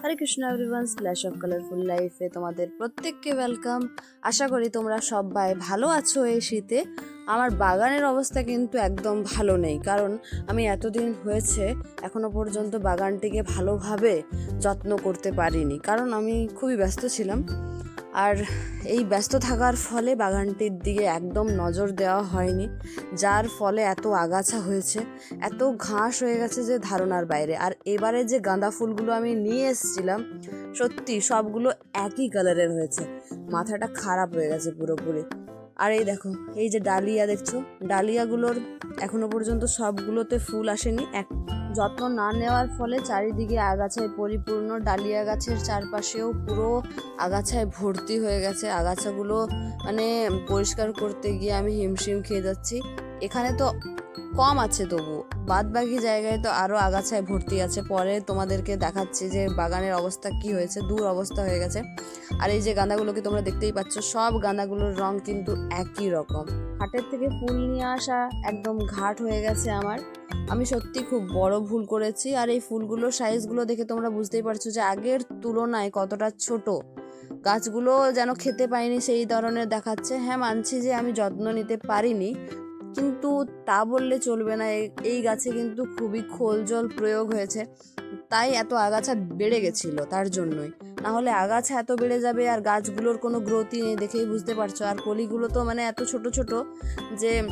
Hare Krishna everyone splash of colourful লাইফে তোমাদের প্রত্যেককে ওয়েলকাম আশা করি তোমরা সবাই ভালো আছো এই শীতে। আমার বাগানের অবস্থা কিন্তু একদম ভালো নেই, কারণ আমি এতদিন হয়েছে এখনও পর্যন্ত বাগানটিকে ভালোভাবে যত্ন করতে পারিনি, কারণ আমি খুবই ব্যস্ত ছিলাম। আর এই ব্যস্ত থাকার ফলে বাগানটির দিকে একদম নজর দেওয়া হয়নি, যার ফলে এত আগাছা হয়েছে, এত ঘাস হয়ে গেছে যে ধারণার বাইরে। আর এবারে যে গাঁদা ফুলগুলো আমি নিয়ে এসেছিলাম, সত্যি সবগুলো একই কালারের হয়েছে। মাথাটা খারাপ হয়ে গেছে পুরোপুরি। আর এই দেখো, এই যে ডালিয়া দেখছ? ডালিয়াগুলোর এখনও পর্যন্ত সবগুলোতে ফুল আসেনি, এক যত্ন না নেওয়ার ফলে চারিদিকে আগাছায় পরিপূর্ণ ডালিয়া গাছের চারপাশেও পুরো আগাছায় ভর্তি হয়ে গেছে। আগাছাগুলো মানে পরিষ্কার করতে গিয়ে আমি হিমশিম খেয়ে যাচ্ছি। এখানে তো কম আছে তবু। বাদ বাকি জায়গায় তো আরও আগাছায় ভর্তি আছে। পরে তোমাদেরকে দেখাচ্ছি যে বাগানের অবস্থা কি হয়েছে। দূর অবস্থা হয়ে গেছে। আর এই যে গাঁদাগুলোকে তোমরা দেখতেই পাচ্ছ, সব গাঁদাগুলোর রং কিন্তু একই রকম। হাটের থেকে ফুল নিয়ে আসা একদম ঘাট হয়ে গেছে আমার। আমি সত্যি খুব বড় ভুল করেছি। আর এই ফুলগুলোর সাইজগুলো দেখে তোমরা বুঝতেই পারছ যে আগের তুলনায় কতটা ছোট। গাছগুলো যেন খেতে পাইনি সেই ধরনের দেখাচ্ছে। হ্যাঁ মানছি যে আমি যত্ন নিতে পারিনি। কিন্তু তা বললে চলবে না। এই- গাছে কিন্তু খুবই খোল জল প্রয়োগ হয়েছে। তাই এত আগাছা বেড়ে গেছিল তার জন্যই। নাহলে আগাছা এত বেড়ে যাবে আর গাছগুলোর কোনো গ্রোথই নেই দেখেই বুঝতে পারছ। আর কলিগুলো তো মানে এত ছোট ছোট যে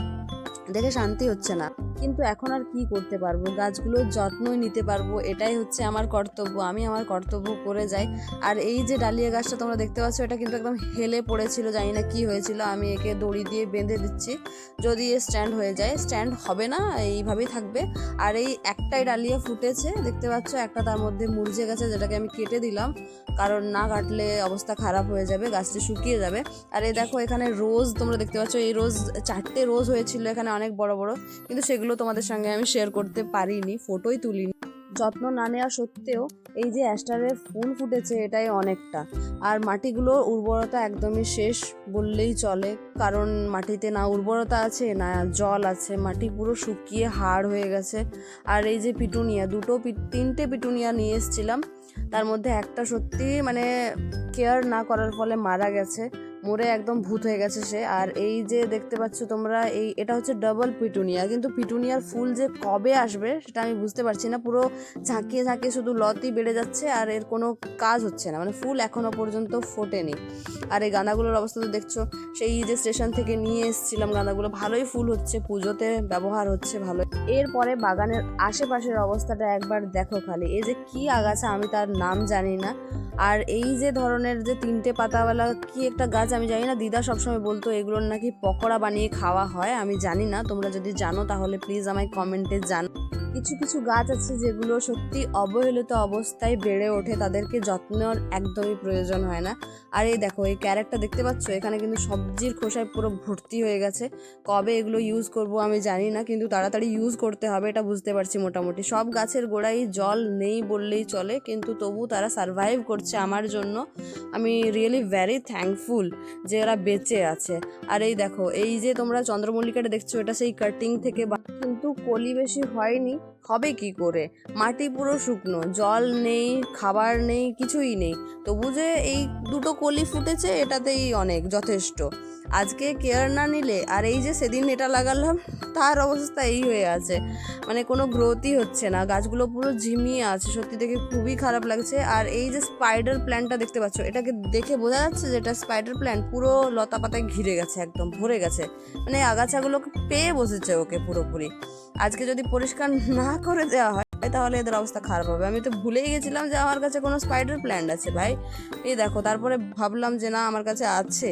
দেখে শান্তি হচ্ছে না। কিন্তু এখন আর কি করতে পারব? গাছগুলোর যত্নই নিতে পারব, এটাই হচ্ছে আমার কর্তব্য। আমি আমার কর্তব্য করে যাই। আর এই যে ডালিয়া গাছটা তোমরা দেখতে পাচ্ছ, এটা কিন্তু একদম হেলে পড়েছিল, জানি না কি হয়েছিল। আমি একে দড়ি দিয়ে বেঁধে দিচ্ছি, যদি এ স্ট্যান্ড হয়ে যায়। স্ট্যান্ড হবে না, এইভাবেই থাকবে। আর এই একটাই ডালিয়া ফুটেছে, দেখতে পাচ্ছ? একটা তার মধ্যে মুরঝে গেছে, যেটাকে আমি কেটে দিলাম। কারণ না কাটলে অবস্থা খারাপ হয়ে যাবে, গাছটি শুকিয়ে যাবে। আর এই দেখো, এখানে রোজ তোমরা দেখতে পাচ্ছ, এই রোজ চারটে রোজ হয়েছিল, এখানে অনেক বড় বড়, কিন্তু সেগুলো তোমাদের সঙ্গে আমি শেয়ার করতে পারিনি ফটোই তুলিনি। যত্ন না নেওয়া সত্ত্বেও এই যে অ্যাস্টারের ফুল ফুটেছে এটাই অনেকটা। আর মাটিগুলোর উর্বরতা একদমই শেষ বললেই চলে, কারণ মাটিতে না উর্বরতা আছে, না জল আছে, মাটি পুরো শুকিয়ে হাড় হয়ে গেছে। আর এই যে পিটুনিয়া, দুটো তিনটে পিটুনিয়া নিয়ে এসেছিলাম তার মধ্যে একটা সত্যি মানে কেয়ার না করার ফলে মারা গেছে। মরে একদম ভূত হয়ে গেছে সে। আর এই যে দেখতে পাচ্ছ তোমরা, এই এটা হচ্ছে ডাবল পিটুনিয়া কিন্তু পিটুনিয়ার ফুল যে কবে আসবে সেটা আমি বুঝতে পারছি না। পুরো ঝাঁকিয়ে ঝাঁকিয়ে শুধু লতি বেড়ে যাচ্ছে আর এর কোনো কাজ হচ্ছে না। মানে ফুল এখনও পর্যন্ত ফোটেনি। আর এই গাঁদাগুলোর অবস্থা তো দেখছ, সেই যে স্টেশন থেকে নিয়ে এসেছিলাম গাঁদাগুলো, ভালোই ফুল হচ্ছে, পুজোতে ব্যবহার হচ্ছে ভালো এরপরে বাগানের আশেপাশের অবস্থাটা একবার দেখো খালি। এই যে কি আগাছা, আমি তার নাম জানি না। আর এই যে ধরনের যে তিনটে পাতাওয়ালা কি একটা গাছ, আমি জানি না, দিদা সবসময় বলতো এগুলোর নাকি পকোড়া বানিয়ে খাওয়া হয়, আমি জানি না। তোমরা যদি জানো তাহলে প্লিজ আমায় কমেন্টে জান কিছু কিছু গাছ আছে যেগুলো সত্যি অবহেলিত অবস্থায় বেড়ে ওঠে, তাদেরকে যত্নের একদমই প্রয়োজন হয় না। আর এই দেখো, এই ক্যারেটটা দেখতে পাচ্ছ? এখানে কিন্তু সবজির খোসায় পুরো ভর্তি হয়ে গেছে। কবে এগুলো ইউজ করব আমি জানি না, কিন্তু তাড়াতাড়ি ইউজ করতে হবে, এটা বুঝতে পারছি মোটামুটি। সব গাছের গোড়ায় জল নেই বললেই চলে, কিন্তু তবু তারা সারভাইভ করছে আমার জন্য। আমি রিয়েলি ভ্যারি থ্যাঙ্কফুল যে এরা বেঁচে আছে। আর এই দেখো, এই যে তোমরা চন্দ্রমল্লিকাটা দেখছ, এটা সেই কাটিং থেকে কিন্তু কলি বেশি হয়নি। হবে কি করে? মাটি পুরো শুকনো, জল নেই, খাবার নেই, কিছুই নেই। তবু যে এই দুটো কলি ফুটেছে, এটাতেই অনেক যথেষ্ট। আজকে কেয়ার না নিলে, আর এই যে সেদিন এটা লাগালাম, তার অবস্থা এই হয়ে আছে। মানে কোনো গ্রোথই হচ্ছে না, গাছগুলো পুরো ঝিমিয়ে আছে। সত্যি দেখে খুবই খারাপ লাগছে। আর এই যে স্পাইডার প্ল্যান্টটা দেখতে পাচ্ছ, এটাকে দেখে বোঝা যাচ্ছে যে এটা স্পাইডার প্ল্যান্ট পুরো লতা পাতায় ঘিরে গেছে, একদম ভরে গেছে। মানে আগাছাগুলোকে পেয়ে বসেছে ওকে পুরোপুরি। আজকে যদি পরিষ্কার না করে দেওয়া হয়, তাহলে এদের অবস্থা খারাপ হবে। আমি তো ভুলেই গেছিলাম যে আমার কাছে কোনো স্পাইডার প্ল্যান্ট আছে ভাই। এই দেখো, তারপরে ভাবলাম যে না, আমার কাছে আছে।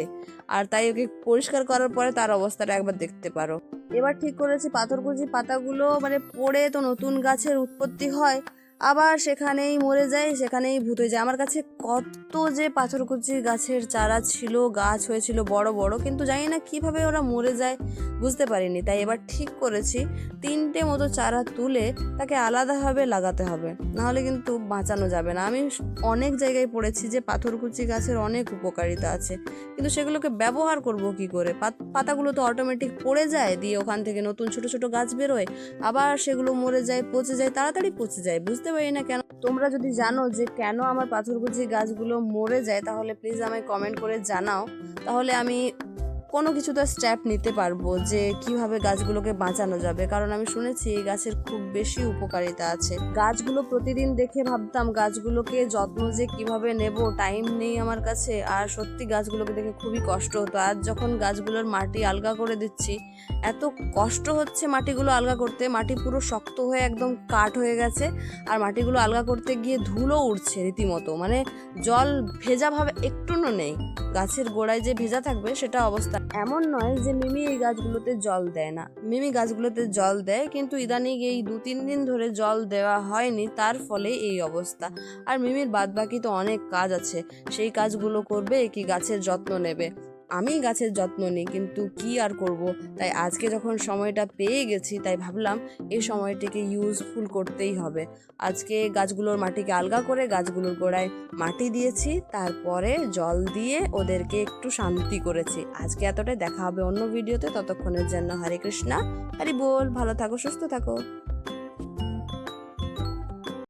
আর তাই ওকে পরিষ্কার করার পরে তার অবস্থাটা একবার দেখতে পারো। এবার ঠিক করেছি, পাথরকুচি পাতাগুলো মানে পড়ে তো নতুন গাছের উৎপত্তি হয়। আবার সেখানেই মরে যায়, সেখানেই ভূত হয়ে যায়। আমার কাছে কত যে পাথরকুচি গাছের চারা ছিল, গাছ হয়েছিল বড় বড়, কিন্তু জানি না কীভাবে ওরা মরে যায়, বুঝতে পারিনি। তাই এবার ঠিক করেছি, তিনটে মতো চারা তুলে তাকে আলাদাভাবে লাগাতে হবে। নাহলে কিন্তু বাঁচানো যাবে না। আমি অনেক জায়গায় পড়েছি যে পাথরকুচি গাছের অনেক উপকারিতা আছে, কিন্তু সেগুলোকে ব্যবহার করব কি করে? পাত- পাতাগুলো তো অটোমেটিক পড়ে যায়, দিয়ে ওখান থেকে নতুন ছোট ছোট গাছ বেরোয়, আবার সেগুলো মরে যায়, পচে যায়, তাড়াতাড়ি পচে যায়, বুঝতে পারি না কেন, তোমরা যদি জানো যে কেন আমার পাথরকুচি গাছগুলো মরে যায়, তাহলে প্লিজ আমায় কমেন্ট করে জানাও। তাহলে আমি কোনো কিছু তো স্টেপ নিতে পারব যে কীভাবে গাছগুলোকে বাঁচানো যাবে। কারণ আমি শুনেছি এই গাছের খুব বেশি উপকারিতা আছে। গাছগুলো প্রতিদিন দেখে ভাবতাম গাছগুলোকে যত্ন যে কীভাবে নেব টাইম নেই আমার কাছে। আর সত্যি গাছগুলোকে দেখে খুবই কষ্ট হতো। আর যখন গাছগুলোর মাটি আলগা করে দিচ্ছি, এত কষ্ট হচ্ছে মাটিগুলো আলগা করতে। মাটি পুরো শক্ত হয়ে একদম কাঠ হয়ে গেছে। আর মাটিগুলো আলগা করতে গিয়ে ধুলো উঠছে রীতিমতো। মানে জল ভেজাভাবে একটুও নেই। গাছের গোড়ায় যে ভেজা থাকবে সেটা অবস্থা এমন নয় যে মিমি এই গাছগুলোতে জল দেয় না। মিমি গাছগুলোতে জল দেয়, কিন্তু ইদানিং এই দু তিন দিন ধরে জল দেওয়া হয়নি, তার ফলে এই অবস্থা। আর মিমির বাদবাকি তো অনেক কাজ আছে, সেই কাজগুলো করবে কি গাছের যত্ন নেবে। আমি গাছের যত্ন নিই, কিন্তু কি আর করব? তাই আজকে যখন সময়টা পেয়ে গেছি, তাই ভাবলাম এই সময়টিকে ইউজফুল করতেই হবে। আজকে গাছগুলোর মাটিকে আলগা করে গাছগুলোর গোড়ায় মাটি দিয়েছি, তারপরে জল দিয়ে ওদেরকে একটু শান্তি করেছি। আজকে এতটাই, দেখা হবে অন্য ভিডিওতে ততক্ষণের জন্য হরে কৃষ্ণা, হরি বল, ভালো থাকো, সুস্থ থাকো।